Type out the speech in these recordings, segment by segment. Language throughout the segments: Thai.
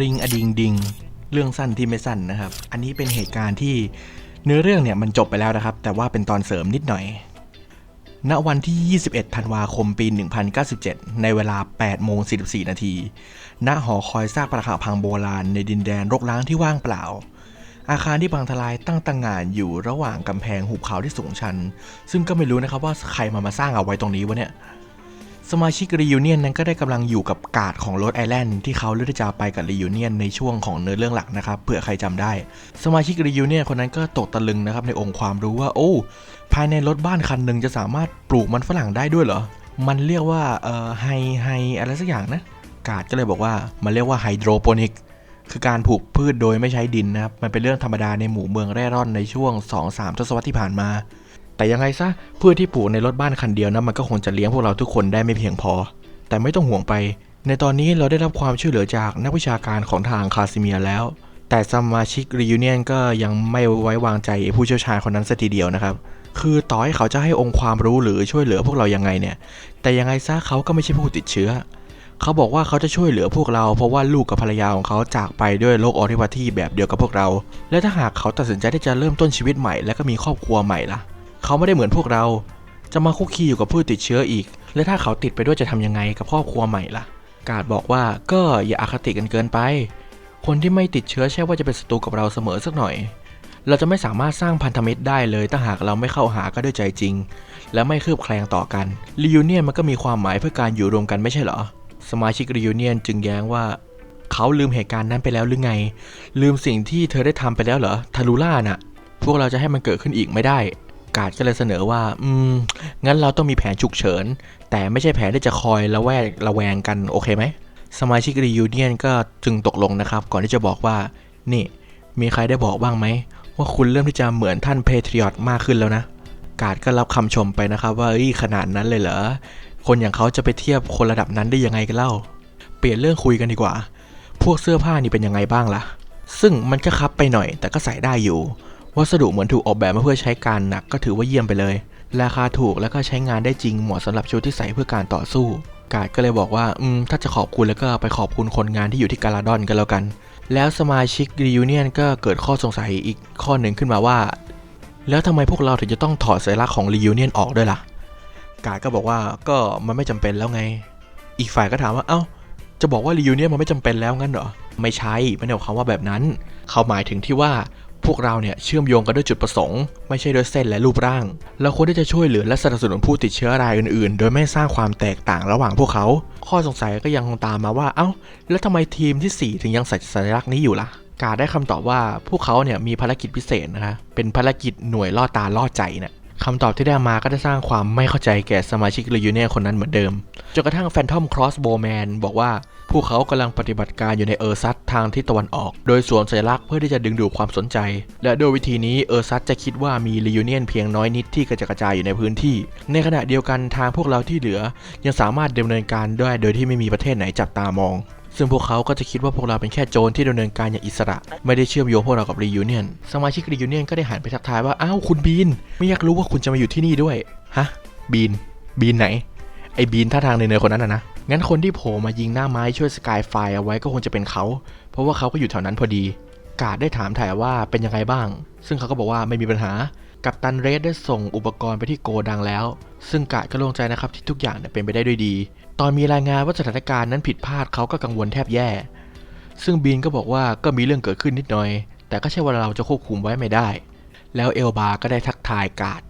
ริงอดิงดิง เรื่องสั้นที่ไม่สั้นนะครับ อันนี้เป็นเหตุการณ์ที่เนื้อเรื่องเนี่ยมันจบไปแล้วนะครับ แต่ว่าเป็นตอนเสริมนิดหน่อย ณ วันที่ 21 ธันวาคม ปี 1097 ในเวลา 8 โมง 44 นาที ณ หอคอยซากปรักหักพังโบราณในดินแดนรกร้างที่ว่างเปล่า อาคารที่พังทลายตั้งตังงานอยู่ระหว่างกำแพงหุบเขาที่สูงชัน ซึ่งก็ไม่รู้นะครับว่าใครมามาสร้างเอาไว้ตรงนี้วะเนี่ย สมาชิกรียูเนียนนั้นก็ได้กำลังอยู่กับกาดของโรดไอแลนด์ที่เขาเลือกที่จะไปกับรียูเนียนในช่วงของเนื้อเรื่องหลักนะครับเผื่อใครจำได้ สมาชิกรียูเนียนคนนั้นก็ตกตะลึงนะครับในองค์ความรู้ว่าโอ้ ภายในรถบ้านคันหนึ่งจะสามารถปลูกมันฝรั่งได้ด้วยเหรอ มันเรียกว่าเอ่อไฮไฮอะไรสักอย่างนะ กาดก็เลยบอกว่ามันเรียกว่าไฮโดรโปนิกคือการปลูกพืชโดยไม่ใช้ดินนะครับมันเป็นเรื่องธรรมดาในหมู่เมืองเร่ร่อนในช่วง 2-3 ทศวรรษที่ผ่านมา แต่ยังไงซะเพืชที่ปลูกในรถบ้านคันเดียวนะมันก็คงจะเลี้ยงพวกเราทุกคนได้ไม่เพียงพอ แต่ไม่ต้องห่วงไป ในตอนนี้เราได้รับความช่วยเหลือจากนักวิชาการของทางคาซิเมียแล้ว แต่สมาชิกรียูเนียนก็ยังไม่ไว้วางใจผู้เชี่ยวชาญคนนั้นสัทีเดียวนะครับคือต่อให้เขาจะให้องค์ความรู้หรือช่วยเหลือพวกเรายังไงเนี่ย แต่ยังไงซะเขาก็ไม่ใช่ผู้ติดเชื้อ เขาบอกว่าเขาจะช่วยเหลือพวกเรา เพราะว่าลูกกับภรรยาของเขาจากไปด้วยโรคออทิพาธีแบบเดียวกับพวกเรา และถ้าหากเขาตัดสินใจที่จะเริ่มต้นชีวิตใหม่และก็มีครอบครัวใหม่ล่ะ เขาไม่ได้เหมือนพวกเรา จะมาคุกคีอยู่กับผู้ติดเชื้ออีก และถ้าเขาติดไปด้วยจะทำยังไงกับครอบครัวใหม่ล่ะ กาดบอกว่าก็อย่าอาคติกันเกินไป คนที่ไม่ติดเชื้อใช่ว่าจะเป็นศัตรูกับเราเสมอสักหน่อย เราจะไม่สามารถสร้างพันธมิตรได้เลยถ้าหากเราไม่เข้าหากันด้วยใจจริง และไม่คืบแคลงต่อกันรียูเนียนมันก็มีความหมายเพื่อการอยู่รวมกันไม่ใช่เหรอ สมาชิกรียูเนียนจึงแย้งว่าเขาลืมเหตุการณ์นั้นไปแล้วหรือไง ลืมสิ่งที่เธอได้ทำไปแล้วเหรอทารูล่าน่ะ พวกเราจะให้มันเกิดขึ้นอีกไม่ได้ กาดก็เลยเสนอว่า อืม งั้นเราต้องมีแผนฉุกเฉิน แต่ไม่ใช่แผนที่จะคอยระแวกระแวงกันโอเคไหม สมาชิกรียูเนียนก็จึงตกลงนะครับ ก่อนที่จะบอกว่า นี่ มีใครได้บอกบ้างไหม ว่าคุณเริ่มที่จะเหมือนท่านเพเทริอตมากขึ้นแล้วนะ กาดก็รับคำชมไปนะครับว่าอ้ขนาดนั้นเลยเหรอ คนอย่างเขาจะไปเทียบคนระดับนั้นได้ยังไงกันเล่า เปลี่ยนเรื่องคุยกันดีกว่า พวกเสื้อผ้านี่เป็นยังไงบ้างล่ะ ซึ่งมันก็คับไปหน่อย แต่ก็ใส่ได้อยู่ วัสดุเหมือนถูกออกแบบมาเพื่อใช้การหนักก็ถือว่าเยี่ยมไปเลย ราคาถูกแล้วก็ใช้งานได้จริงเหมาะสำหรับชุดที่ใส่เพื่อการต่อสู้ กาดก็เลยบอกว่า อืม ถ้าจะขอบคุณแล้วก็ไปขอบคุณคนงานที่อยู่ที่กาลาดอนกันแล้วกัน แล้วสมาชิกรียูเนียนก็เกิดข้อสงสัยอีกข้อหนึ่งขึ้นมาว่า แล้วทำไมพวกเราถึงจะต้องถอดสัญลักษณ์ของรียูเนียนออกด้วยล่ะ กาดก็บอกว่าก็มันไม่จำเป็นแล้วไง อีกฝ่ายก็ถามว่า เอ้า จะบอกว่ารียูเนียนมันไม่จำเป็นแล้วงั้นเหรอ ไม่ใช่ไม่ได้หมายความว่าแบบนั้น เขาหมายถึงที่ว่า พวกเราเนี่ยเชื่อมโยงกันด้วยจุดประสงค์ ไม่ใช่ด้วยเส้นและรูปร่าง เราควรที่จะช่วยเหลือและสนับสนุนผู้ติดเชื้อรายอื่นๆ โดยไม่สร้างความแตกต่างระหว่างพวกเขา ข้อสงสัยก็ยังคงตามมาว่า เอ้า แล้วทำไมทีมทีสี่ 4 ถึงยังใส่สัญลักษณ์นี้อยู่ล่ะ กาได้คำตอบว่าพวกเขาเนี่ยมีภารกิจพิเศษนะคะ เป็นภารกิจหน่วยล่อตาล่อใจเนี่ยคำตอบที่ได้มาก็ได้สร้างความไม่เข้าใจแก่สมาชิกเรยูเนียคนนั้นเหมือนเดิม จนกระทั่งแฟนทอมครอสโบแมนบอกว่า พวกเขากำลังปฏิบัติการอยู่ในเออร์ซัตทางทิศตะวันออก โดยสวมสัญลักษณ์เพื่อที่จะดึงดูดความสนใจ และโดยวิธีนี้เออร์ซัตจะคิดว่ามีรียูเนียนเพียงน้อยนิดที่กระจกระจายอยู่ในพื้นที่ ในขณะเดียวกันทางพวกเราที่เหลือ ยังสามารถดำเนินการได้โดยที่ไม่มีประเทศไหนจับตามอง ซึ่งพวกเขาก็จะคิดว่าพวกเราเป็นแค่โจรที่ดำเนินการอย่างอิสระ ไม่ได้เชื่อมโยงพวกเรากับรียูเนียนสมาชิกรียูเนียนก็ได้หันไปทักทายว่าอ้าวคุณบีน ไม่อยากรู้ว่าคุณจะมาอยู่ที่นี่ด้วยฮะบีนบีนไหน ไอ้บีนท่าทางเนยๆคนนั้นนะนะ งั้นคนที่โผล่มายิงหน้าไม้ช่วยสกายไฟเอาไว้ก็คงจะเป็นเขา เพราะว่าเขาก็อยู่แถวนั้นพอดี กาดได้ถามถ่ายว่าเป็นยังไงบ้าง ซึ่งเขาก็บอกว่าไม่มีปัญหา กัปตันเรดได้ส่งอุปกรณ์ไปที่โกดังแล้ว ซึ่งกาดก็โล่งใจนะครับที่ทุกอย่างเนี่ยเป็นไปได้ด้วยดี ตอนมีรายงานว่าสถานการณ์นั้นผิดพลาดเขาก็กังวลแทบแย่ ซึ่งบีนก็บอกว่าก็มีเรื่องเกิดขึ้นนิดหน่อย แต่ก็ใช่ว่าเราจะควบคุมไว้ไม่ได้ แล้วเอลบาก็ได้ทักทายกาด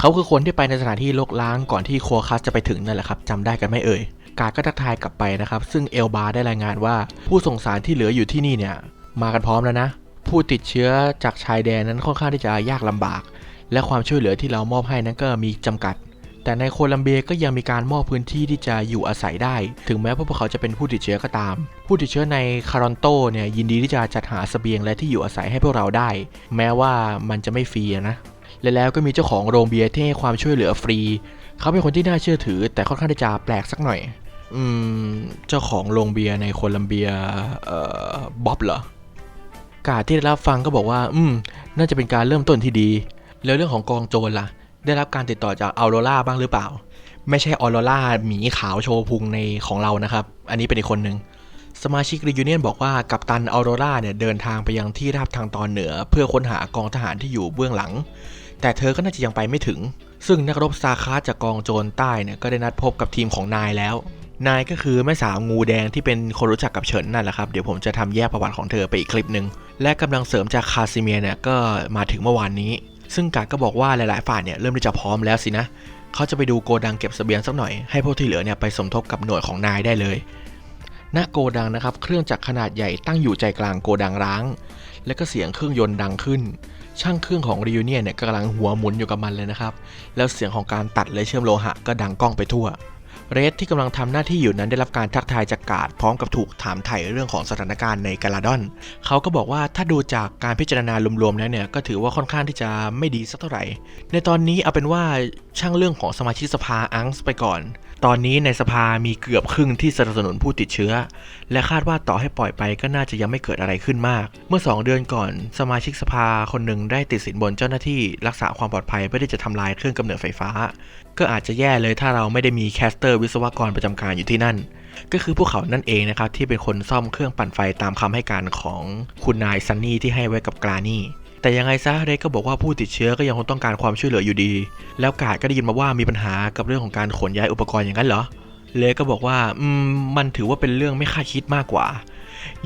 เขาคือคนที่ไปในสถานที่โลกล้างก่อนที่โคคัสจะไปถึงนั่นแหละครับจำได้กันไม่เอ่ย กาดก็ทักทายกลับไปนะครับ ซึ่งเอลบาได้รายงานว่า ผู้ส่งสารที่เหลืออยู่ที่นี่เนี่ย มากันพร้อมแล้วนะ ผู้ติดเชื้อจากชายแดนนั้นค่อนข้างที่จะยากลำบาก และความช่วยเหลือที่เรามอบให้นั้นก็มีจำกัด แต่ในโคลัมเบียก็ยังมีการมอบพื้นที่ที่จะอยู่อาศัยได้ ถึงแม้พวกเขาจะเป็นผู้ติดเชื้อก็ตาม ผู้ติดเชื้อในคารอนโตเนี่ยยินดีที่จะจัดหาสเสบียงและที่อยู่อาศัยให้พวกเราได้ แม้ว่ามันจะไม่ฟรีนะ และแล้วก็มีเจ้าของโรงเบียร์ที่ให้ความช่วยเหลือฟรี เขาเป็นคนที่น่าเชื่อถือ แต่ค่อนข้างจะแปลกสักหน่อย อืม เจ้าของโรงเบียร์ในโคลัมเบีย เอ่อ บ๊อบเหรอ กาดที่ได้รับฟังก็บอกว่า อืม น่าจะเป็นการเริ่มต้นที่ดี แล้วเรื่องของกองโจรล่ะ ได้รับการติดต่อจากออโรราบ้างหรือเปล่า ไม่ใช่ออโรราหมีขาวโชว์พุงในของเรานะครับ อันนี้เป็นอีกคนหนึ่งสมาชิกรียูเนียนบอกว่ากัปตันออโรราเนี่ยเดินทางไปยังที่ราบทางตอนเหนือ เพื่อค้นหากองทหารที่อยู่เบื้องหลัง แต่เธอก็น่าจะยังไปไม่ถึง ซึ่งนักรบซาคาจากกองโจรใต้เนี่ยก็ได้นัดพบกับทีมของนายแล้ว นายก็คือแม่สาวงูแดงที่เป็นคนรู้จักกับเฉินนั่นแหละครับเดี๋ยวผมจะทำแยกประวัติของเธอไปอีกคลิปหนึ่งและกำลังเสริมจากคาซิเมียเนี่ยก็มาถึงเมื่อวานนี้ ซึ่งกาดก็บอกว่าหลายๆฝ่ายเนี่ยเริ่มที่จะพร้อมแล้วสินะเขาจะไปดูโกดังเก็บเสบียงสักหน่อยให้พวกที่เหลือเนี่ยไปสมทบกับหน่วยของนายได้เลยณโกดังนะครับเครื่องจักรขนาดใหญ่ตั้งอยู่ใจกลางโกดังร้าง และก็เสียงเครื่องยนต์ดังขึ้น ช่างเครื่องของรีวิเนียเนี่ยกำลังหัวหมุนอยู่กับมันเลยนะครับ แล้วเสียงของการตัดและเชื่อมโลหะก็ดังก้องไปทั่ว เรสที่กำลังทำหน้าที่อยู่นั้นได้รับการทักทายจากกาดพร้อมกับถูกถามไถ่เรื่องของสถานการณ์ในกาลาดอน เขาก็บอกว่าถ้าดูจากการพิจารณารวมๆแล้วเนี่ยก็ถือว่าค่อนข้างที่จะไม่ดีสักเท่าไหร่ ในตอนนี้เอาเป็นว่าช่างเรื่องของสมาชิกสภาอังส์ไปก่อน ตอนนี้ในสภามีเกือบครึ่งที่สนับสนุนผู้ติดเชื้อ และคาดว่าต่อให้ปล่อยไปก็น่าจะยังไม่เกิดอะไรขึ้นมาก เมื่อ 2 เดือนก่อน สมาชิกสภาคนหนึ่งได้ติดสินบนเจ้าหน้าที่รักษาความปลอดภัยเพื่อที่จะทำลายเครื่องกำเนิดไฟฟ้า ก็อาจจะแย่เลยถ้าเราไม่ได้มีแคสเตอร์วิศวกรประจำการอยู่ที่นั่น ก็คือพวกเขานั่นเองนะครับที่เป็นคนซ่อมเครื่องปั่นไฟตามคำให้การของคุณนายซันนี่ที่ให้ไว้กับกรานี่ แต่ยังไงซะเรกก็บอกว่าผู้ติดเชื้อก็ยังคงต้องการความช่วยเหลืออยู่ดี แล้วกาดก็ได้ยินมาว่ามีปัญหากับเรื่องของการขนย้ายอุปกรณ์อย่างนั้นเหรอเลก็บอกว่าอืมมันถือว่าเป็นเรื่องไม่คาดคิดมากกว่า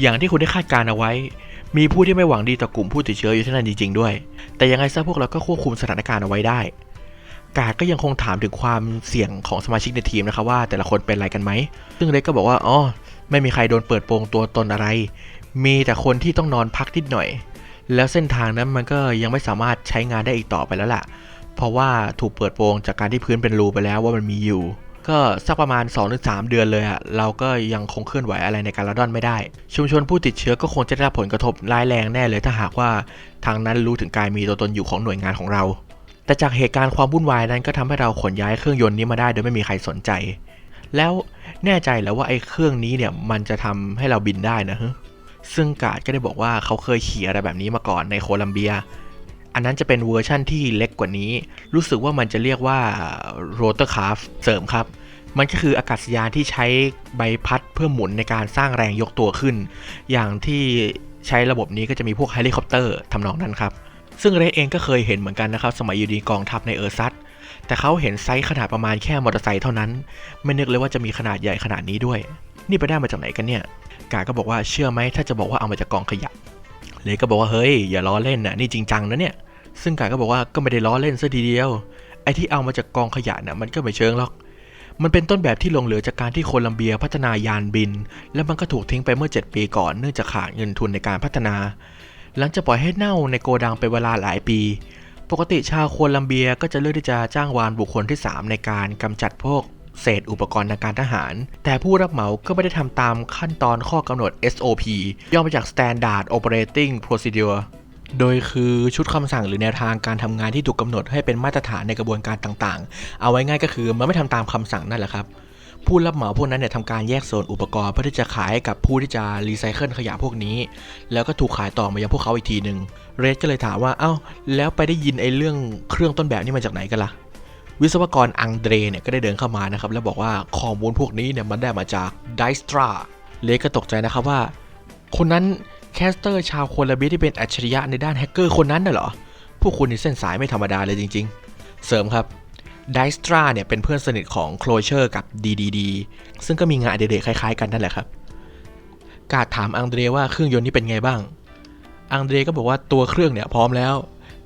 อย่างที่คุณได้คาดการเอาไว้ มีผู้ที่ไม่หวังดีต่อกลุ่มผู้ติดเชื้ออยู่ที่นั่นจริงๆด้วย แต่ยังไงซะพวกเราก็ควบคุมสถานการณ์เอาไว้ได้ กาดก็ยังคงถามถึงความเสี่ยงของสมาชิกในทีมนะครับว่าแต่ละคนเป็นอะไรกันไหม ซึ่งเล็กก็บอกว่าอ๋อไม่มีใครโดนเปิดโปงตัวตนอะไร มีแต่คนที่ต้องนอนพักนิดหน่อย แล้วเส้นทางนั้นมันก็ยังไม่สามารถใช้งานได้อีกต่อไปแล้วล่ะ เพราะว่าถูกเปิดโปงจากการที่พื้นเป็นรูไปแล้วว่ามันมีอยู่ ก็สักประมาณ 2-3 เดือนเลยอะเราก็ยังคงเคลื่อนไหวอะไรในการละดอนไม่ได้ ชุมชนผู้ติดเชื้อก็คงจะได้รับผลกระทบร้ายแรงแน่เลยถ้าหากว่าทางนั้นรู้ถึงการมีตัวตนอยู่ของหน่วยงานของเรา แต่จากเหตุการณ์ความวุ่นวายนั้นก็ทำให้เราขนย้ายเครื่องยนต์นี้มาได้โดยไม่มีใครสนใจ แล้วแน่ใจแล้วว่าไอ้เครื่องนี้เนี่ยมันจะทำให้เราบินได้นะฮะ ซึ่งกาดก็ได้บอกว่าเขาเคยขี่อะไรแบบนี้มาก่อนในโคลัมเบีย อันนั้นจะเป็นเวอร์ชั่นที่เล็กกว่านี้ รู้สึกว่ามันจะเรียกว่าโรเตอร์คาฟเสริมครับ มันก็คืออากาศยานที่ใช้ใบพัดเพื่อหมุนในการสร้างแรงยกตัวขึ้น อย่างที่ใช้ระบบนี้ก็จะมีพวกเฮลิคอปเตอร์ทำนองนั้นครับ ซึ่งเรเองก็เคยเห็นเหมือนกันนะครับ สมัยอยู่ดีกองทัพในเออร์ซัตแต่เขาเห็นไซส์ขนาดประมาณแค่มอเตอร์ไซค์เท่านั้น ไม่นึกเลยว่าจะมีขนาดใหญ่ขนาดนี้ด้วย นี่ไปได้มาจากไหนกันเนี่ยกาก็บอกว่าเชื่อไหมถ้าจะบอกว่าเอามาจากกองขยะ เลก็บอกว่าเฮ้ยอย่าล้อเล่นนะนี่จริงจังนะเนี่ย ซึ่งกาก็บอกว่าก็ไม่ได้ล้อเล่นซะทีเดียว ไอ้ที่เอามาจากกองขยะน่ะมันก็ไม่เชิงหรอก มันเป็นต้นแบบที่หลงเหลือจากการที่โคลัมเบียพัฒนายานบิน และมันก็ถูกทิ้งไปเมื่อ 7 ปีก่อนเนื่องจากขาดเงินทุนในการพัฒนา หลังจากปล่อยให้เน่าในโกดังเป็นเวลาหลายปี ปกติชาวโคลัมเบียก็จะเลือกที่จะจ้างวานบุคคลที่ 3 ในการกำจัดพวก เศษอุปกรณ์ทางการทหาร แต่ผู้รับเหมาก็ไม่ได้ทำตามขั้นตอนข้อกำหนด SOP ย่อมาจาก Standard Operating Procedure โดยคือชุดคำสั่งหรือแนวทางการทำงานที่ถูกกำหนดให้เป็นมาตรฐานในกระบวนการต่างๆ เอาไว้ง่ายก็คือมันไม่ทำตามคำสั่งนั่นแหละครับ ผู้รับเหมาพวกนั้นเนี่ยทำการแยกโซนอุปกรณ์เพื่อที่จะขายให้กับผู้ที่จะรีไซเคิลขยะพวกนี้ แล้วก็ถูกขายต่อมายังพวกเขาอีกทีหนึ่งเรดก็เลยถามว่า เอ้า แล้วไปได้ยินไอ้เรื่องเครื่องต้นแบบนี้มาจากไหนกันล่ะ วิศวกรอังเดรเนี่ยก็ได้เดินเข้ามานะครับแล้วบอกว่าข้อมูลพวกนี้เนี่ยมันได้มาจากไดสตราเลก็ตกใจนะครับว่า คนนั้นแคสเตอร์ชาวโคลัมเบียที่เป็นอัจฉริยะในด้านแฮกเกอร์คนนั้นน่ะเหรอ พวกคุณนี่เส้นสายไม่ธรรมดาเลยจริง ๆ เสริมครับไดสตราเนี่ยเป็นเพื่อนสนิทของโคลเชอร์กับ DDD ซึ่งก็มีงานอดิเรกคล้ายๆกันนั่นแหละครับ กาดถามอังเดรว่าเครื่องยนต์นี้เป็นไงบ้าง อังเดรก็บอกว่าตัวเครื่องเนี่ยพร้อมแล้ว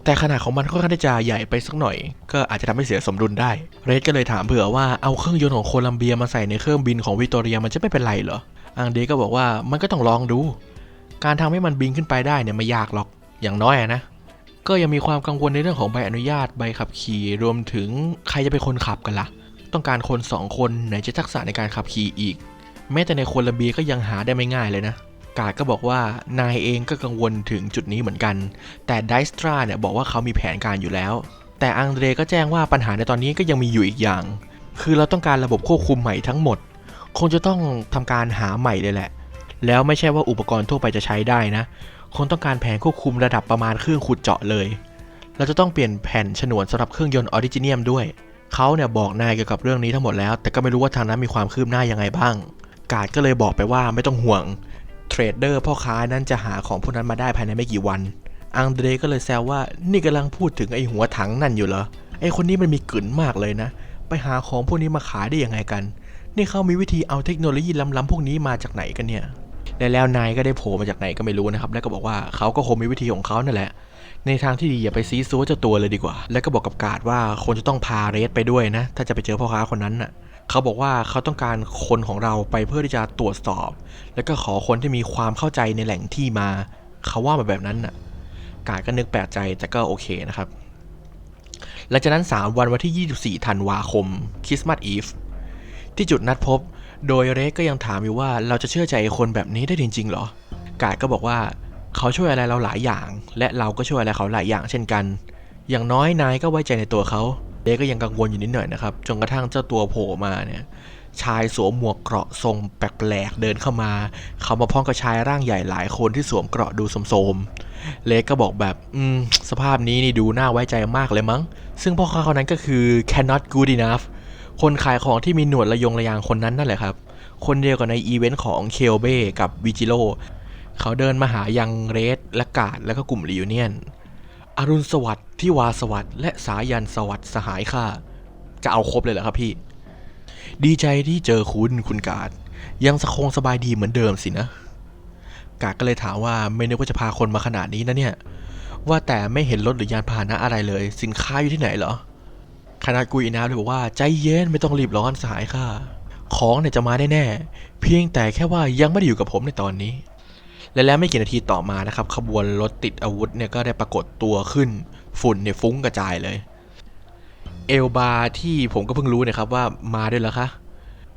แต่ขนาดของมันค่อนข้างที่จะใหญ่ไปสักหน่อย ก็อาจจะทำให้เสียสมดุลได้ เรดก็เลยถามเผื่อว่าเอาเครื่องยนต์ของโคลัมเบียมาใส่ในเครื่องบินของวิกตอเรียมันจะไม่เป็นไรเหรอ อังเดก็บอกว่ามันก็ต้องลองดู การทำให้มันบินขึ้นไปได้เนี่ยไม่ยากหรอก อย่างน้อยนะ ก็ยังมีความกังวลในเรื่องของใบอนุญาตใบขับขี่ รวมถึงใครจะเป็นคนขับกันล่ะ ต้องการคนสองคนไหนจะทักษะในการขับขี่อีก แม้แต่ในโคลัมเบียก็ยังหาได้ไม่ง่ายเลยนะ กาดก็บอกว่านายเองก็กังวลถึงจุดนี้เหมือนกัน แต่ไดสตราเนี่ยบอกว่าเขามีแผนการอยู่แล้ว แต่อังเดรก็แจ้งว่าปัญหาในตอนนี้ก็ยังมีอยู่อีกอย่าง คือเราต้องการระบบควบคุมใหม่ทั้งหมด คงจะต้องทำการหาใหม่เลยแหละ แล้วไม่ใช่ว่าอุปกรณ์ทั่วไปจะใช้ได้นะ คงต้องการแผนควบคุมระดับประมาณเครื่องขุดเจาะเลย เราจะต้องเปลี่ยนแผ่นฉนวนสำหรับเครื่องยนต์ออริจิเนียมด้วย เขาเนี่ยบอกนายเกี่ยวกับเรื่องนี้ทั้งหมดแล้ว แต่ก็ไม่รู้ว่าทางนั้นมีความคืบหน้ายังไงบ้าง กาดก็เลยบอกไปว่าไม่ต้องห่วง รดเดอร์พ่อค้านั้นจะหาของพวกนั้นมาได้ภายในไม่กี่วัน อังเดรก็เลยแซวว่านี่กำลังพูดถึงไอหัวถังนั่นอยู่เหรอ ไอคนนี้มันมีกลิ่นมากเลยนะ ไปหาของพวกนี้มาขายได้ยังไงกัน นี่เขามีวิธีเอาเทคโนโลยีล้ำๆพวกนี้มาจากไหนกันเนี่ย และแล้วนายก็ได้โผล่มาจากไหนก็ไม่รู้นะครับ แล้วก็บอกว่าเขาก็คงมีวิธีของเขานั่นแหละ ในทางที่ดีอย่าไปซีซัวเจ้าตัวเลยดีกว่า แล้วก็บอกกับกาดว่าคนจะต้องพาเรสไปด้วยนะ ถ้าจะไปเจอพ่อค้าคนนั้นน่ะ เขาบอกว่าเขาต้องการคนของเราไปเพื่อที่จะตรวจสอบ แล้วก็ขอคนที่มีความเข้าใจในแหล่งที่มา เขาว่ามาแบบนั้นน่ะ กาดก็นึกแปลกใจแต่ก็โอเคนะครับ หลังจากนั้น 3 วันวันที่ 24ธันวาคมคริสต์มาสอีฟที่จุดนัดพบ โดยเรกก็ยังถามอยู่ว่าเราจะเชื่อใจคนแบบนี้ได้จริงๆหรอ กาดก็บอกว่าเขาช่วยอะไรเราหลายอย่าง และเราก็ช่วยอะไรเขาหลายอย่างเช่นกัน อย่างน้อยนายก็ไว้ใจในตัวเขา เรกก็ยังกังวลอยู่นิดหน่อยนะครับ จนกระทั่งเจ้าตัวโผล่มาเนี่ย ชายสวมหมวกเกราะทรงแปลกๆเดินเข้ามา เขามาพร้อมกับชายร่างใหญ่หลายคนที่สวมเกราะดูโสมเล็กก็บอกแบบ อืม สภาพนี้นี่ดูน่าไว้ใจมากเลยมั้ง ซึ่งพ่อค้าคนนั้นก็คือ cannot good enough คนขายของที่มีหนวดระยงระยางคนนั้นนั่นแหละครับ คนเดียวกับในอีเวนต์ของเคลเบ้กับวิจิโ o เขาเดินมาหายังเรสและกาดแล้วก็กลุ่มรีวิเนียน อรุณสวัสดิ์ที่วาสวัสดิ์และสายันสวัสดิ์สหายข้าจะเอาครบเลยเหรอครับพี่ ดีใจที่เจอคุณคุณกาดยังสะคงสบายดีเหมือนเดิมสินะ กาดก็เลยถามว่าไม่นึกว่าจะพาคนมาขนาดนี้นะเนี่ย ว่าแต่ไม่เห็นรถหรือยานพาหนะอะไรเลย สินค้าอยู่ที่ไหนเหรอคณะกุยนาเลยบอกว่าใจเย็นไม่ต้องรีบร้อนสหายค่ะ ของเนี่ยจะมาแน่ๆเพียงแต่แค่ว่ายังไม่ได้อยู่กับผมในตอนนี้ และแล้วไม่กี่นาทีต่อมานะครับขบวนรถติดอาวุธเนี่ยก็ได้ปรากฏตัวขึ้นฝุ่นเนี่ยฟุ้งกระจายเลยเอลบาที่ผมก็เพิ่งรู้นะครับว่ามาด้วยแล้วคะ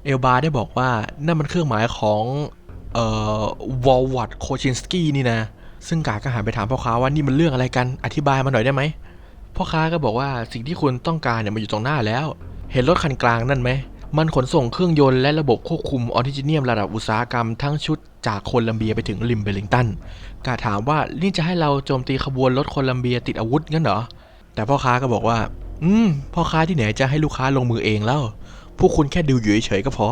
เอลบาได้บอกว่านั่นมันเครื่องหมายของเอ่อวอลวัตโคชินสกี้นี่นะซึ่งกาก็หันไปถามพ่อค้าว่านี่มันเรื่องอะไรกันอธิบายมาหน่อยได้ไหมพ่อค้าก็บอกว่าสิ่งที่คุณต้องการเนี่ยมันอยู่ตรงหน้าแล้ว เห็นรถคันกลางนั่นไหม มันขนส่งเครื่องยนต์และระบบควบคุมออทิจิเนียมระดับอุตสาหกรรมทั้งชุดจากโคลัมเบียไปถึงริมเบลิงตันกาถามว่านี่จะให้เราโจมตีขบวนรถโคลัมเบียติดอาวุธงั้นเหรอ แต่พ่อค้าก็บอกว่า อืม พ่อค้าที่ไหนจะให้ลูกค้าลงมือเองแล้วพวกคุณแค่ดูอยู่เฉยๆก็พอ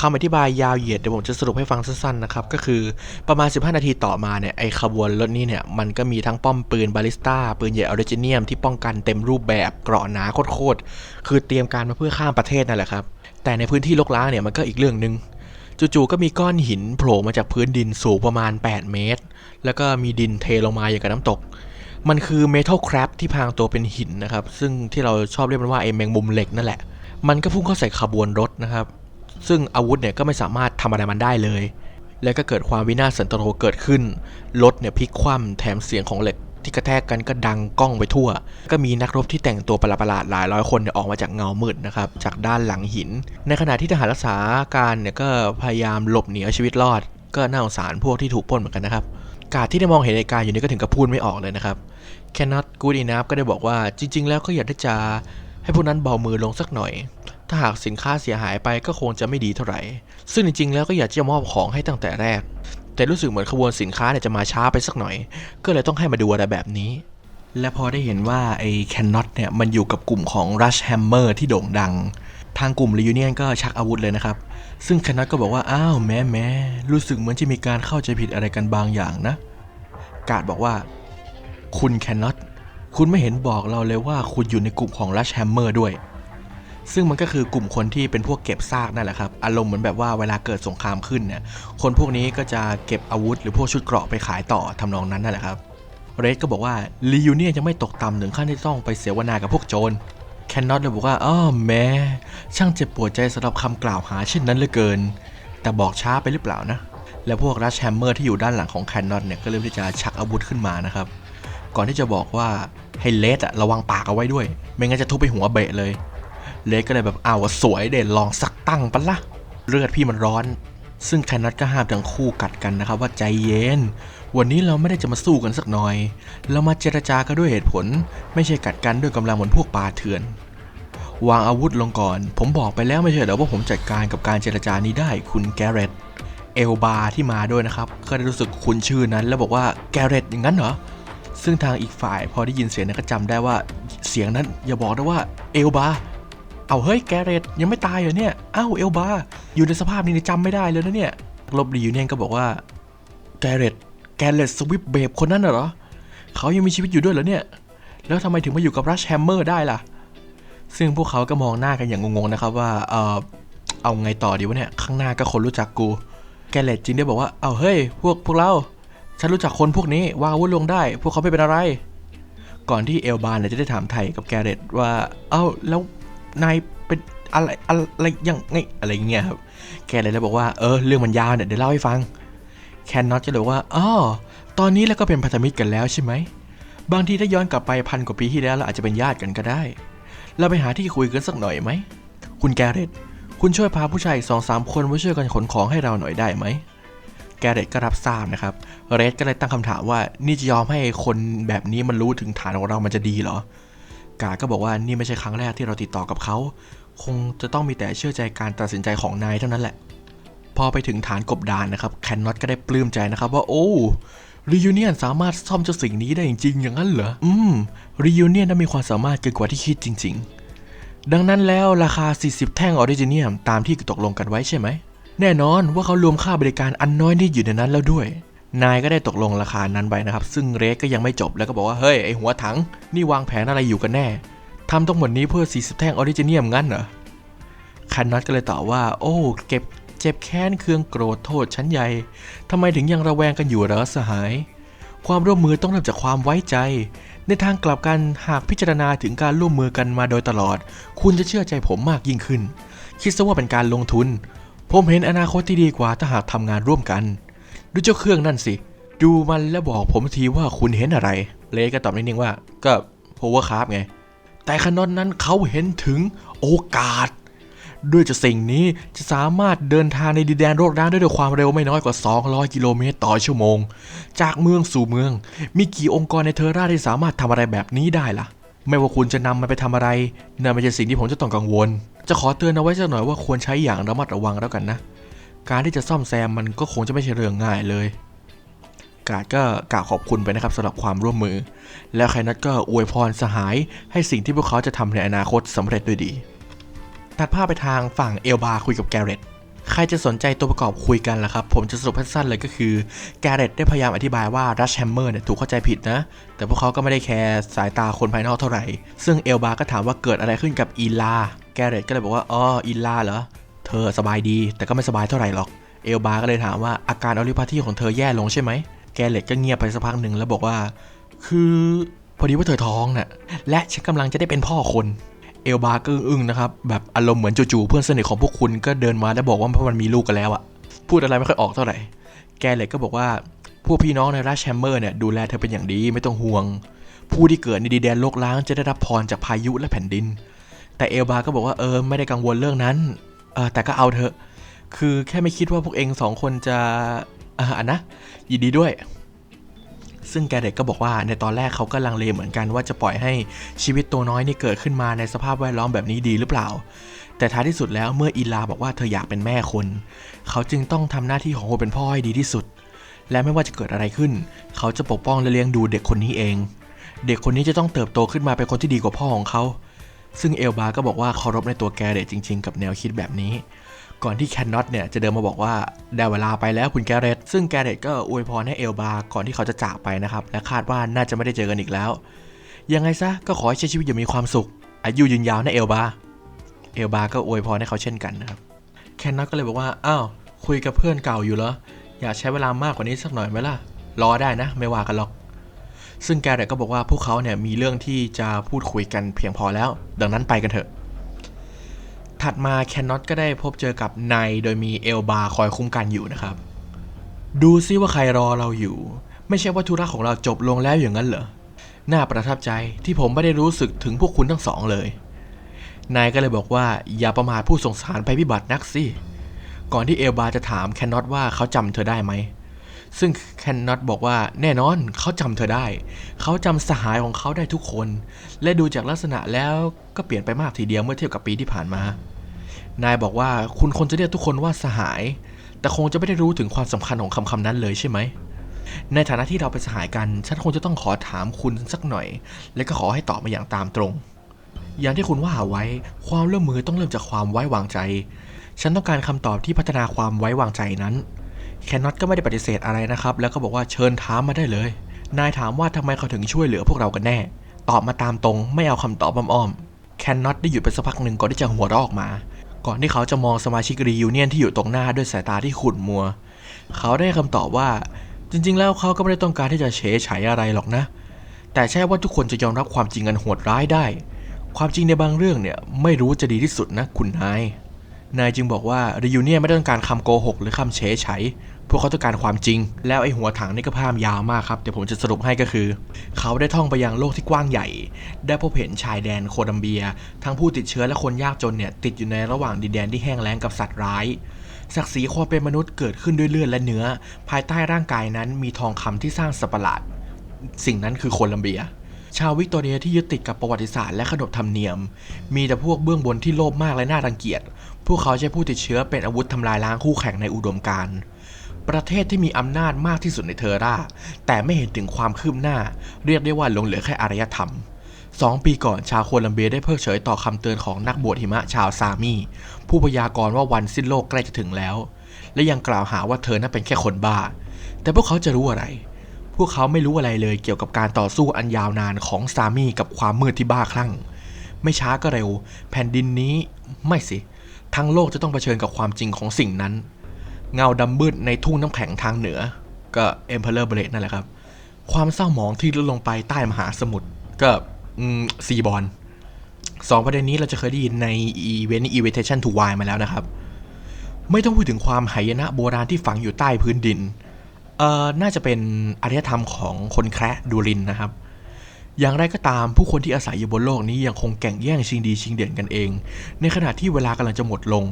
คำอธิบายยาวเหยียดเดี๋ยวผมจะสรุปให้ฟังสั้นๆนะครับ ก็คือประมาณ 15 นาทีต่อมาเนี่ยไอขบวนรถนี้เนี่ยมันก็มีทั้งป้อมปืนบาลิสต้า ปืนใหญ่ออริจิเนียมที่ป้องกันเต็มรูปแบบเกราะหนาโคตรๆคือเตรียมการมาเพื่อข้ามประเทศนั่นแหละครับ แต่ในพื้นที่ลกล้างเนี่ยมันก็อีกเรื่องหนึ่งจู่ๆก็มีก้อนหินโผล่มาจากพื้นดินสูงประมาณ 8 เมตร แล้วก็มีดินเทลงมาอย่างกับน้ำตก มันคือเมทัลคร b ที่พางตัวเป็นหินนะครับ ซึ่งที่เราชอบเรียกมันว่าไอ้แมงมุมเหล็กนั่นแหละ มันก็พุ่งเข้าใส่ขบวนรถนะครับ ซึ่งอาวุธเนี่ยก็ไม่สามารถทำอะไรมันได้เลย แล้วก็เกิดความวินาศสันตโรเกิดขึ้น รถเนี่ยพลิกคว่ำแถมเสียงของเหล็ก ที่กระแทกกันก็ดังก้องไปทั่ว ก็มีนักรบที่แต่งตัวประหลาดๆหลายร้อยคนออกมาจากเงามืดนะครับจากด้านหลังหิน ในขณะที่ทหารรักษาการเนี่ยก็พยายามหลบหนีเอาชีวิตรอด ก็น่าสงสารพวกที่ถูกปล้นเหมือนกันนะครับกาดที่ได้มองเห็นเหตุการณ์อยู่นี่ก็ถึงกับพูดไม่ออกเลยนะครับ Cannot Good Enough ก็ได้บอกว่าจริง ๆ แล้วก็อยากที่จะให้พวกนั้นเบามือลงสักหน่อย ถ้าหากสินค้าเสียหายไปก็คงจะไม่ดีเท่าไหร่ ซึ่งจริง ๆ แล้วก็อยากจะมอบของให้ตั้งแต่แรก แต่รู้สึกเหมือนขบวนสินค้าเนี่ยจะมาช้าไปสักหน่อย ก็เลยต้องให้มาดูอะไรแบบนี้ และพอได้เห็นว่าไอ้ Cannot เนี่ยมันอยู่กับกลุ่มของ Rush Hammer ที่โด่งดัง ทางกลุ่ม Reunion ก็ชักอาวุธเลยนะครับ ซึ่ง Cannot ก็บอกว่า อ้าวแม่แม่รู้สึกเหมือนจะมีการเข้าใจผิดอะไรกันบางอย่างนะ กาดบอกว่า คุณแคนนอตคุณไม่เห็นบอกเราเลยว่าคุณอยู่ในกลุ่มของ Rush Hammer ด้วย ซึ่งมันก็คือกลุ่มคนที่เป็นพวกเก็บซากนั่นแหละครับอารมณ์เหมือนแบบว่าเวลาเกิดสงครามขึ้นเนี่ยคนพวกนี้ก็จะเก็บอาวุธ หรือพวกชุดเกราะไปขายต่อทำนองนั้นนั่นแหละครับเรดก็บอกว่าลียูเนียยังไม่ตกต่ำถึงขั้นที่ต้องไปเสวนากับพวกโจรแคนนอตเลยบอกว่าอ้อแม่ช่างเจ็บปวดใจสำหรับคำกล่าวหาเช่นนั้นเหลือเกิน แต่บอกช้าไปหรือเปล่านะ และพวกรัชแฮมเมอร์ที่อยู่ด้านหลังของแคนนอตเนี่ยก็เริ่มที่จะชักอาวุธขึ้นมานะครับ ก่อนที่จะบอกว่าให้เลสอะระวังปากเอาไว้ด้วย ไม่งั้นจะทุบไปหัวเบะเลย เลสก็เลยแบบเอาสวยเด่นลองสักตั้งปะละ่ะเลือดพี่มันร้อน ซึ่งแคนนอตก็ห้ามทั้งคู่กัดกันนะครับว่าใจเย็น วันนี้เราไม่ได้จะมาสู้กันสักหน่อย เรามาเจรจากันด้วยเหตุผล ไม่ใช่กัดกันด้วยกำลังเหมือนพวกปลาเถื่อน วางอาวุธลงก่อน ผมบอกไปแล้วไม่ใช่เหรอว่าผมจัดการกับการเจรจานี้ได้คุณแกเรตเอลบาที่มาด้วยนะครับก็ได้รู้สึกคุ้นชื่อนั้น แล้วบอกว่าแกเรตอย่างนั้นเหรอซึ่งทางอีกฝ่ายพอได้ยินเสียงนั้นก็จำได้ว่าเสียงนั้นอย่าบอกนะว่าเอลบา เอาเฮ้ยแกเรตยังไม่ตายเหรอเนี่ยอ้าวเอลบาอยู่ในสภาพนี้เนี่ยจำไม่ได้เลยนะเนี่ยลบดีอยู่เนี่ยก็บอกว่าแกเรตแกเรตสวิปเบฟคนนั้นเหรอเขายังมีชีวิตอยู่ด้วยเหรอเนี่ย แล้วทำไมถึงมาอยู่กับรัชแฮมเมอร์ได้ล่ะ ซึ่งพวกเขาก็มองหน้ากันอย่างงงๆนะครับว่าเออเอาไงต่อดีวะเนี่ย ข้างหน้าก็คนรู้จักกู แกเรตจริงได้บอกว่า เอาเฮ้ย พวกพวกเรา ฉันรู้จักคนพวกนี้วางอาวุธลงได้ พวกเขาไม่เป็นอะไร ก่อนที่เอลบานจะได้ถามไทยกับแกเรตว่า เอ้าแล้ว นายเป็นอะไรอะไรยังไงอะไรอย่างเงี้ยครับ แกเรตเลยบอกว่า เออ เรื่องมันยาวเนี่ยเดี๋ยวเล่าให้ฟัง แคนนอตก็เลยว่าอ๋อตอนนี้แล้วก็เป็นพันธมิตรกันแล้วใช่ไหม บางทีถ้าย้อนกลับไปพันกว่าปีที่แล้วเราอาจจะเป็นญาติกันก็ได้ เราไปหาที่คุยกันสักหน่อยไหม คุณแกเรตคุณช่วยพาผู้ชายสองสามคนมาช่วยกันขนของให้เราหน่อยได้ไหม แกเรตก็รับทราบนะครับ เรดก็เลยตั้งคำถามว่า นี่จะยอมให้คนแบบนี้มันรู้ถึงฐานของเรามันจะดีเหรอ กาก็บอกว่านี่ไม่ใช่ครั้งแรกที่เราติดต่อกับเขา คงจะต้องมีแต่เชื่อใจการตัดสินใจของนายเท่านั้นแหละ พอไปถึงฐานกบดานนะครับแคนนอตก็ได้ปลื้มใจนะครับว่าโอ้รียูเนียนสามารถซ่อมเจ้าสิ่งนี้ได้จริงๆอย่างนั้นเหรอ อืมรียูเนียนนั้นมีความสามารถเกินกว่าที่คิดจริง ๆ ดังนั้นแล้วราคา 40 แท่งออริจิเนียมตามที่ตกลงกันไว้ใช่ไหม แน่นอนว่าเขารวมค่าบริการอันน้อยนิดอยู่ในนั้นแล้วด้วย นายก็ได้ตกลงราคานั้นไปนะครับ ซึ่งเรสก็ยังไม่จบแล้วก็บอกว่า เฮ้ย ไอหัวถัง นี่วางแผนอะไรอยู่กันแน่ทำทั้งหมดนี้เพื่อ 40 แท่งออริจิเนียมงั้นเหรอ คันนอตก็เลยตอบว่า โอ้ เก็บเจ็บแค้นเคืองโกรธโทษชั้นใหญ่ทำไมถึงยังระแวงกันอยู่เหรอสหาย ความร่วมมือต้องเริ่มจากความไว้ใจ ในทางกลับกันหากพิจารณาถึงการร่วมมือกันมาโดยตลอด คุณจะเชื่อใจผมมากยิ่งขึ้น คิดซะว่าเป็นการลงทุน ผมเห็นอนาคตที่ดีกว่าถ้าหากทำงานร่วมกัน ดูเจ้าเครื่องนั่นสิ ดูมันแล้วบอกผมทีว่าคุณเห็นอะไร เลก็ตอบนิดนึงว่า ก็พาวเวอร์คราฟไง แต่ขนอนนั้นเขาเห็นถึงโอกาส ด้วยจะสิ่งนี้จะสามารถเดินทางในดินแดนโรคร้างได้ด้วยความเร็วไม่น้อยกว่า 200 กิโลเมตรต่อชั่วโมง จากเมืองสู่เมือง มีกี่องค์กรในเทอร่าที่สามารถทำอะไรแบบนี้ได้ล่ะ ไม่ว่าคุณจะนำมันไปทำอะไรนั่นไม่ใช่สิ่งที่ผมจะต้องกังวล จะขอเตือนเอาไว้สักหน่อยว่าควรใช้อย่างระมัดระวังแล้วกันนะ การที่จะซ่อมแซมมันก็คงจะไม่ใช่เรื่องง่ายเลย กาดก็กล่าวขอบคุณไปนะครับสำหรับความร่วมมือ แล้วไคนัทก็อวยพรสหายให้สิ่งที่พวกเขาจะทำในอนาคตสำเร็จด้วยดี ตัดภาพไปทางฝั่งเอลบาคุยกับแกเรตใครจะสนใจตัวประกอบคุยกันล่ะครับ ผมจะสรุปให้สั้นๆเลยก็คือแกเรตได้พยายามอธิบายว่ารัชแฮมเมอร์เนี่ยถูกเข้าใจผิดนะ แต่พวกเขาก็ไม่ได้แคร์สายตาคนภายนอกเท่าไหร่ ซึ่งเอลบาก็ถามว่าเกิดอะไรขึ้นกับอีลา แกเรตก็เลยบอกว่าอ๋ออีลาเหรอ เธอสบายดีแต่ก็ไม่สบายเท่าไหร่หรอก เอลบาก็เลยถามว่าอาการออริพาที่ของเธอแย่ลงใช่ไหม แกเรตก็เงียบไปสักพักหนึ่งแล้วบอกว่า คือพอดีว่าเธอท้องน่ะ และฉันกำลังจะได้เป็นพ่อคน เอลบาก็อึ้งนะครับ แบบอารมณ์เหมือนจู่ๆเพื่อนสนิทของพวกคุณก็เดินมาแล้วบอกว่ามันมีลูกกันแล้วอะพูดอะไรไม่ค่อยออกเท่าไหร่ แกเลยก็บอกว่าพวกพี่น้องในราชแชมเมอร์เนี่ยดูแลเธอเป็นอย่างดีไม่ต้องห่วง ผู้ที่เกิดในดินแดนโลกล้างจะได้รับพรจากพายุและแผ่นดิน แต่เอลบาก็บอกว่าเออไม่ได้กังวลเรื่องนั้น เออแต่ก็เอาเถอะ คือแค่ไม่คิดว่าพวกเองสองคนจะอ่านะ ยินดีด้วย ซึ่งแกเด็กก็บอกว่าในตอนแรกเขาก็ลังเลเหมือนกันว่าจะปล่อยให้ชีวิตตัวน้อยนี่เกิดขึ้นมาในสภาพแวดล้อมแบบนี้ดีหรือเปล่า แต่ท้ายที่สุดแล้วเมื่ออีลาบอกว่าเธออยากเป็นแม่คน เขาจึงต้องทำหน้าที่ของคนเป็นพ่อให้ดีที่สุด และไม่ว่าจะเกิดอะไรขึ้น เขาจะปกป้องและเลี้ยงดูเด็กคนนี้เอง เด็กคนนี้จะต้องเติบโตขึ้นมาเป็นคนที่ดีกว่าพ่อของเขา ซึ่งเอลบาก็บอกว่าเคารพในตัวแกเรตจริง ๆ กับแนวคิดแบบนี้ ก่อนที่แคนนอตเนี่ยจะเดินมาบอกว่าได้เวลาไปแล้วคุณแกเรตซึ่งแกเรตก็อวยพรให้เอลบาก่อนที่เขาจะจากไปนะครับ และคาดว่าน่าจะไม่ได้เจอกันอีกแล้ว ยังไงซะก็ขอให้ใช้ชีวิตอย่างมีความสุข อายุยืนยาวนะเอลบา เอลบาก็อวยพรให้เขาเช่นกันนะครับ แคนนอตก็เลยบอกว่า อ้าว คุยกับเพื่อนเก่าอยู่เหรอ อยากใช้เวลามากกว่านี้สักหน่อยไหมล่ะ รอได้นะ ไม่ว่ากันหรอก ซึ่งแกเรตก็บอกว่าพวกเขาเนี่ยมีเรื่องที่จะพูดคุยกันเพียงพอแล้ว ดังนั้นไปกันเถอะ ถัดมาแคนนอตก็ได้พบเจอกับไนโดยมีเอลบาคอยคุ้มกันอยู่นะครับ ดูซิว่าใครรอเราอยู่ ไม่ใช่ว่าธุระของเราจบลงแล้วอย่างนั้นเหรอ น่าประทับใจที่ผมไม่ได้รู้สึกถึงพวกคุณทั้งสองเลย นายก็เลยบอกว่าอย่าประมาทผู้ส่งสารภัยพิบัตินักสิ ก่อนที่เอลบาจะถามแคนนอตว่าเขาจำเธอได้ไหม ซึ่งแคนนอตบอกว่าแน่นอนเขาจำเธอได้ เขาจำสหายของเขาได้ทุกคน และดูจากลักษณะแล้วก็เปลี่ยนไปมากทีเดียวเมื่อเทียบกับปีที่ผ่านมา นายบอกว่าคุณควรจะเรียกทุกคนว่าสหาย แต่คงจะไม่ได้รู้ถึงความสำคัญของคำคำนั้นเลยใช่ไหม ในฐานะที่เราเป็นสหายกัน ฉันคงจะต้องขอถามคุณสักหน่อย และก็ขอให้ตอบมาอย่างตามตรง อย่างที่คุณว่าไว้ ความร่วมมือต้องเริ่มจากความไว้วางใจ ฉันต้องการคำตอบที่พัฒนาความไว้วางใจนั้น แคนนอตก็ไม่ได้ปฏิเสธอะไรนะครับ แล้วก็บอกว่าเชิญถามมาได้เลย นายถามว่าทำไมเขาถึงช่วยเหลือพวกเรากันแน่ ตอบมาตามตรง ไม่เอาคำตอบอ้อมๆแคนนอตได้หยุดไปสักพักหนึ่งก่อนที่จะหัวเราะออกมา ก่อนที่เขาจะมองสมาชิกรียูเนียนที่อยู่ตรงหน้าด้วยสายตาที่ขุ่นมัว เขาได้คำตอบว่า จริง ๆ แล้วเขาก็ไม่ได้ต้องการที่จะเฉยไฉอะไรหรอกนะ แต่ใช่ว่าทุกคนจะยอมรับความจริงอันโหดร้ายได้ ความจริงในบางเรื่องเนี่ยไม่รู้จะดีที่สุดนะ คุณนายนายจึงบอกว่ารียูเนียนไม่ได้ต้องการคำโกหกหรือคำเฉยไฉ พวกเขาต้องการความจริง แล้วไอ้หัวถังนี่ก็พามยาวมากครับ เดี๋ยวผมจะสรุปให้ก็คือ เขาได้ท่องไปยังโลกที่กว้างใหญ่ ได้พบเห็นชายแดนโคลัมเบีย ทั้งผู้ติดเชื้อและคนยากจนเนี่ยติดอยู่ในระหว่างดินแดนที่แห้งแล้งกับสัตว์ร้ายศักดิ์ศรีความเป็นมนุษย์เกิดขึ้นด้วยเลือดและเนื้อ ภายใต้ร่างกายนั้นมีทองคำที่สร้างสัตว์ปหลาด สิ่งนั้นคือโคลัมเบีย ชาววิกตอเรียที่ยึดติดกับประวัติศาสตร์และขนบธรรมเนียม มีแต่พวกเบื้องบนที่โลภมากและน่ารังเกียจ พวกเขาใช้ผู้ติดเชื้อเป็นอาวุธทำลายล้างคู่แข่งในอุดมการณ์ ประเทศที่มีอำนาจมากที่สุดในเทอร่า แต่ไม่เห็นถึงความคืบหน้า เรียกได้ว่าหลงเหลือแค่อารยธรรมสองปีก่อนชาวโคลัมเบียได้เพิกเฉยต่อคำเตือนของนักบวชหิมะชาวซามี ผู้พยากรณ์ว่าวันสิ้นโลกใกล้จะถึงแล้ว และยังกล่าวหาว่าเธอนั้นเป็นแค่คนบ้า แต่พวกเขาจะรู้อะไร พวกเขาไม่รู้อะไรเลยเกี่ยวกับการต่อสู้อันยาวนานของซามีกับความมืดที่บ้าคลั่ง ไม่ช้าก็เร็ว แผ่นดินนี้ไม่สิ ทั้งโลกจะต้องเผชิญกับความจริงของสิ่งนั้น เงาดำมืดในทุ่งน้ำแข็งทางเหนือ ก็เอ็มเพลเลอร์เบรดนั่นแหละครับ ความเศร้าหมองที่ลดลงไปใต้มหาสมุทรก็ซีบอลสองประเด็นนี้เราจะเคยได้ยินในอีเวนต์ Invitation to Wine มาแล้วนะครับ ไม่ต้องพูดถึงความหายนะโบราณที่ฝังอยู่ใต้พื้นดิน เอ่อ น่าจะเป็นอารยธรรมของคนแคระดูรินนะครับ อย่างไรก็ตามผู้คนที่อาศัยอยู่บนโลกนี้ยังคงแข่งแย่งชิงดีชิงเด่นกันเอง ในขณะที่เวลากำลังจะหมดลง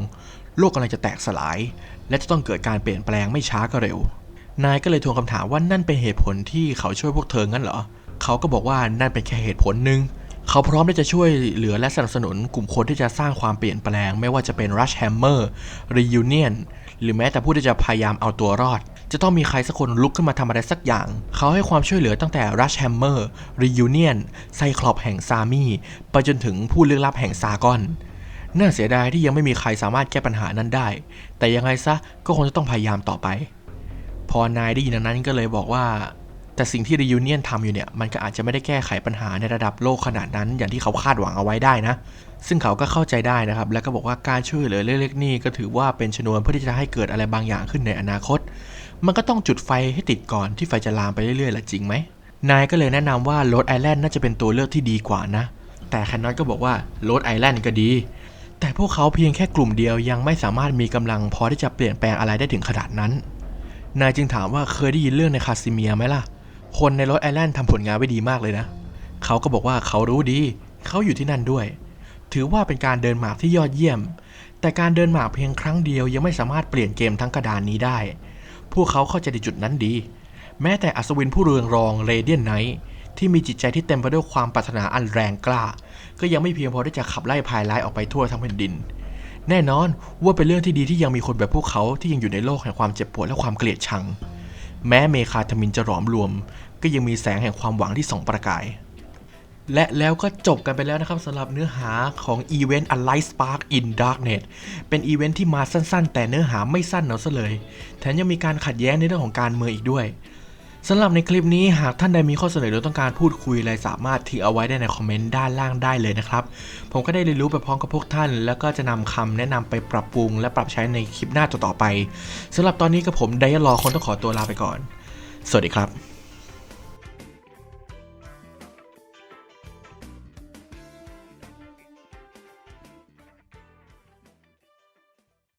โลกกำลังจะแตกสลาย และจะต้องเกิดการเปลี่ยนแปลงไม่ช้าก็เร็ว นายก็เลยทวงคำถามว่านั่นเป็นเหตุผลที่เขาช่วยพวกเธองั้นเหรอ เขาก็บอกว่านั่นเป็นแค่เหตุผลหนึ่งเขาพร้อมที่จะช่วยเหลือและสนับสนุนกลุ่มคนที่จะสร้างความเปลี่ยนแปลง ไม่ว่าจะเป็น Rush Hammer Reunion หรือแม้แต่ผู้ที่จะพยายามเอาตัวรอด จะต้องมีใครสักคนลุกขึ้นมาทำอะไรสักอย่าง เขาให้ความช่วยเหลือตั้งแต่รัชแฮมเมอร์รียูเนียนไซคลอปแห่งซามีไปจนถึงผู้ลึกลับแห่งซากอนน่าเสียดายที่ยังไม่มีใครสามารถแก้ปัญหานั้นได้ แต่ยังไงซะก็คงจะต้องพยายามต่อไป พอนายได้ยินดังนั้นก็เลยบอกว่า แต่สิ่งที่ Reunion ทำอยู่เนี่ยมันก็อาจจะไม่ได้แก้ไขปัญหาในระดับโลกขนาดนั้น อย่างที่เขาคาดหวังเอาไว้ได้นะ ซึ่งเขาก็เข้าใจได้นะครับ แล้วก็บอกว่าการช่วยเหลือเล็กๆนี่ก็ถือว่าเป็นชนวนเพื่อที่จะให้เกิดอะไรบางอย่างขึ้นในอนาคต มันก็ต้องจุดไฟให้ติดก่อนที่ไฟจะลามไปเรื่อยๆละจริงไหมนายก็เลยแนะนำว่าโรดไอแลนด์น่าจะเป็นตัวเลือกที่ดีกว่านะ แต่แคนนอนก็บอกว่าโรดไอแลนด์ก็ดี แต่พวกเขาเพียงแค่กลุ่มเดียวยังไม่สามารถมีกำลังพอที่จะเปลี่ยนแปลงอะไรได้ถึงขนาดนั้น นายจึงถามว่าเคยได้ยินเรื่องในคาซิเมียไหมล่ะ คนในรดไอแลนด์ทำผลงานไว้ดีมากเลยนะ เขาก็บอกว่าเขารู้ดี เขาอยู่ที่นั่นด้วย ถือว่าเป็นการเดินหมากที่ยอดเยี่ยม แต่การเดินหมากเพียงครั้งเดียวยังไม่สามารถเปลี่ยนเกมทั้งกระดานนี้ได้ พวกเขาเข้าใจในจุดนั้นดี แม้แต่อัศวินผู้เรืองรองเรเดียนไนท์ที่มีจิตใจที่เต็มไปด้วยความปรารถนาอันแรงกล้า ก็ยังไม่เพียงพอที่จะขับไล่ภายร้ายออกไปทั่วทั้งแผ่นดิน แน่นอนว่าเป็นเรื่องที่ดีที่ยังมีคนแบบพวกเขาที่ยังอยู่ในโลกแห่งความเจ็บปวดและความเกลียดชัง แม้เมคาทมินจะหลอมรวม ก็ยังมีแสงแห่งความหวังที่ส่องประกาย และแล้วก็จบกันไปแล้วนะครับสำหรับเนื้อหาของอีเวนต์ A Light Spark in Darkness เป็นอีเวนต์ที่มาสั้นๆ แต่เนื้อหาไม่สั้นเอาซะเลย แถมยังมีการขัดแย้งในเรื่องของการเมืองอีกด้วย สำหรับในคลิปนี้หากท่านใดมีข้อเสนอหรือต้องการพูดคุยอะไรสามารถทิ้งเอาไว้ได้ในคอมเมนต์ด้านล่างได้เลยนะครับ ผมก็ได้เรียนรู้ไปพร้อมกับพวกท่าน แล้วก็จะนำคำแนะนำไปปรับปรุง และปรับใช้ในคลิปหน้าต่อๆไปสำหรับตอนนี้กับผมไดอะลอคนต้องขอตัวลาไปก่อน สวัสดีครับ